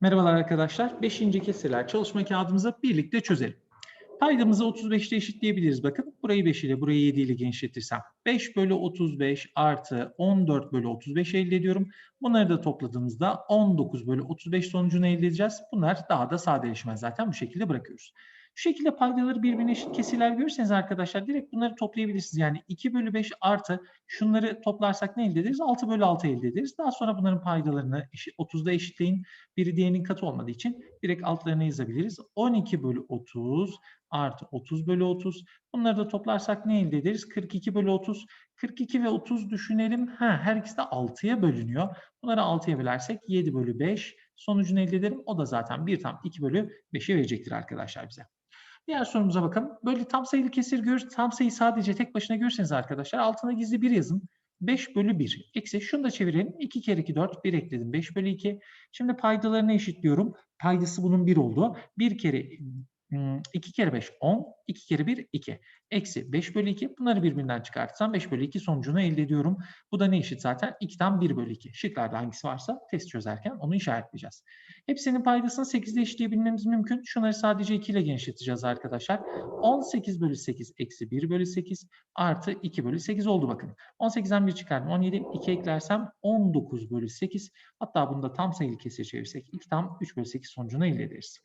Merhabalar arkadaşlar. 5. kesirler çalışma kağıdımızı birlikte çözelim. Paydamızı 35'te eşitleyebiliriz. Bakın burayı 5 ile burayı 7 ile genişletirsem 5 bölü 35 artı 14 bölü 35 elde ediyorum. Bunları da topladığımızda 19 bölü 35 sonucunu elde edeceğiz. Bunlar daha da sadeleşmez zaten bu şekilde bırakıyoruz. Şu şekilde paydaları birbirine eşit kesirler görürseniz arkadaşlar direkt bunları toplayabilirsiniz. Yani 2 bölü 5 artı şunları toplarsak ne elde ederiz? 6 bölü 6 elde ederiz. Daha sonra bunların paydalarını eşit, 30'da eşitleyin. Biri diğerinin katı olmadığı için direkt altlarına yazabiliriz. 12 bölü 30 artı 30 bölü 30. Bunları da toplarsak ne elde ederiz? 42 bölü 30. 42 ve 30 düşünelim. Ha, her ikisi de 6'ya bölünüyor. Bunları 6'ya bölersek 7 bölü 5 sonucunu elde ederim. O da zaten 1 tam 2 bölü 5'i verecektir arkadaşlar bize. Diğer sorumuza bakalım. Böyle tam sayılı kesir görür, tam sayı sadece tek başına görürseniz arkadaşlar altına gizli bir yazın. 5 bölü 1. Eksi şunu da çevirelim. 2 kere 2 4. 1 ekledim. 5 bölü 2. Şimdi paydalarını eşitliyorum. Paydası bunun 1 oldu. 1 kere 2 kere 5 10, 2 kere 1 2. Eksi 5 bölü 2 bunları birbirinden çıkartırsam 5 bölü 2 sonucunu elde ediyorum. Bu da ne eşit zaten? 2'den 1 bölü 2. Şıklarda hangisi varsa test çözerken onu işaretleyeceğiz. Hepsinin paydasını 8'de eşitleyebilmemiz mümkün. Şunları sadece 2 ile genişleteceğiz arkadaşlar. 18 bölü 8 eksi 1 bölü 8 artı 2 bölü 8 oldu bakın. 18'den 1 çıkardım. 17, 2 eklersem 19 bölü 8. Hatta bunu da tam sayılı kesir çevirsek 2 tam 3 bölü 8 sonucunu elde ederiz.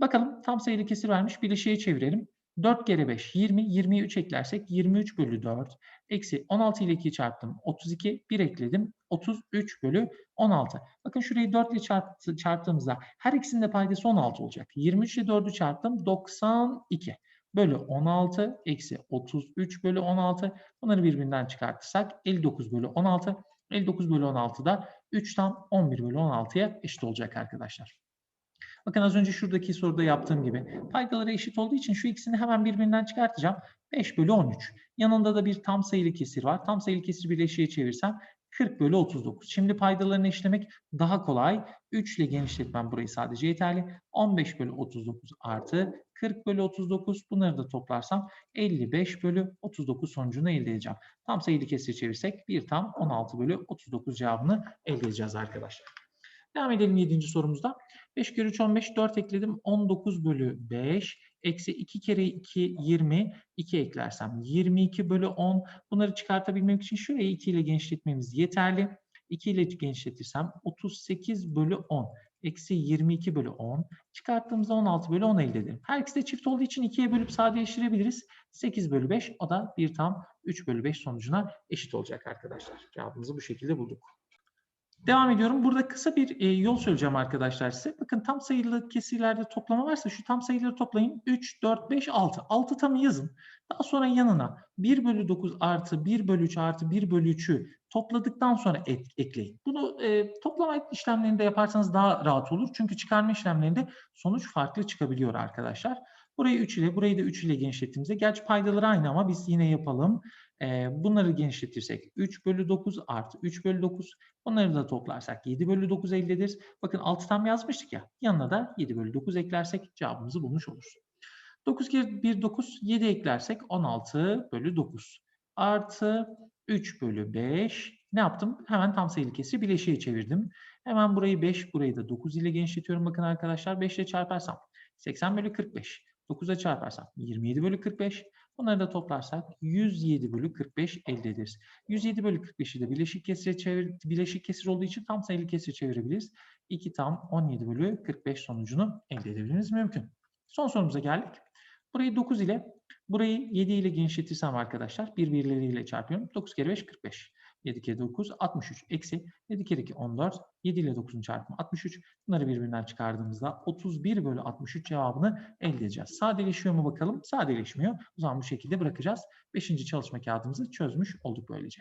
Bakalım tam sayılı kesir vermiş. Bileşiğe çevirelim. 4 kere 5 20. 20'yi 3 eklersek 23 bölü 4. Eksi 16 ile 2'yi çarptım. 32. 1 ekledim. 33 bölü 16. Bakın şurayı 4 ile çarptı, çarptığımızda her ikisinin de paydası 16 olacak. 23 ile 4'ü çarptım. 92 bölü 16 eksi 33 bölü 16. Bunları birbirinden çıkartırsak 59 bölü 16. 59 bölü 16 da 3 tam 11 bölü 16'ya eşit olacak arkadaşlar. Bakın az önce şuradaki soruda yaptığım gibi paydaları eşit olduğu için şu ikisini hemen birbirinden çıkartacağım. 5 bölü 13. Yanında da bir tam sayılı kesir var. Tam sayılı kesir birleşiğe çevirsem 40 bölü 39. Şimdi paydalarını eşlemek daha kolay. 3 ile genişletmem burayı sadece yeterli. 15 bölü 39 artı 40 bölü 39. Bunları da toplarsam 55 bölü 39 sonucunu elde edeceğim. Tam sayılı kesir çevirsek 1 tam 16 bölü 39 cevabını elde edeceğiz arkadaşlar. Devam edelim 7. sorumuzda. 5 kere 3 15 4 ekledim. 19 bölü 5 eksi 2 kere 2 20 2 eklersem 22 bölü 10. Bunları çıkartabilmek için şurayı 2 ile genişletmemiz yeterli. 2 ile genişletirsem 38 bölü 10 eksi 22 bölü 10 çıkarttığımızda 16 bölü 10 elde edelim. Her ikisi de çift olduğu için 2'ye bölüp sadeleştirebiliriz. 8 bölü 5 o da 1 tam 3 bölü 5 sonucuna eşit olacak arkadaşlar. Cevabımızı bu şekilde bulduk. Devam ediyorum. Burada kısa bir e, yol söyleyeceğim arkadaşlar size. Bakın tam sayılı kesirlerde toplama varsa şu tam sayıları toplayın. 3, 4, 5, 6. 6 tamı yazın. Daha sonra yanına 1 bölü 9 artı 1 bölü 3 artı 1 bölü 3'ü topladıktan sonra et, ekleyin. Bunu e, toplama işlemlerinde yaparsanız daha rahat olur. Çünkü çıkarma işlemlerinde sonuç farklı çıkabiliyor arkadaşlar. Burayı 3 ile, burayı da 3 ile genişlettiğimizde, gerçi paydaları aynı ama biz yine yapalım. Bunları genişletirsek 3 bölü 9 artı 3 bölü 9. Bunları da toplarsak 7 bölü 9 elde ederiz. Bakın 6 tam yazmıştık ya. Yanına da 7 bölü 9 eklersek cevabımızı bulmuş oluruz. 9 kere 1 9, 7 eklersek 16 bölü 9. Artı 3 bölü 5. Ne yaptım? Hemen tam sayılı kesri bileşiğe çevirdim. Hemen burayı 5, burayı da 9 ile genişletiyorum. Bakın arkadaşlar 5 ile çarparsam 80 bölü 45. 9'a çarparsam 27 bölü 45. Bunları da toplarsak 107 bölü 45 elde ederiz. 107 bölü 45'i de bileşik kesire çevir, bileşik kesir olduğu için tam sayılı kesir çevirebiliriz. 2 tam 17 bölü 45 sonucunu elde edebilmemiz mümkün. Son sorumuza geldik. Burayı 9 ile, burayı 7 ile genişletirsem arkadaşlar, birbirleriyle çarpıyorum. 9 kere 5, 45. 7 kere 9 63 eksi 7 kere 2 14 7 ile 9'un çarpımı 63 bunları birbirinden çıkardığımızda 31 bölü 63 cevabını elde edeceğiz. Sadeleşiyor mu bakalım? Sadeleşmiyor. O zaman bu şekilde bırakacağız. 5. çalışma kağıdımızı çözmüş olduk böylece.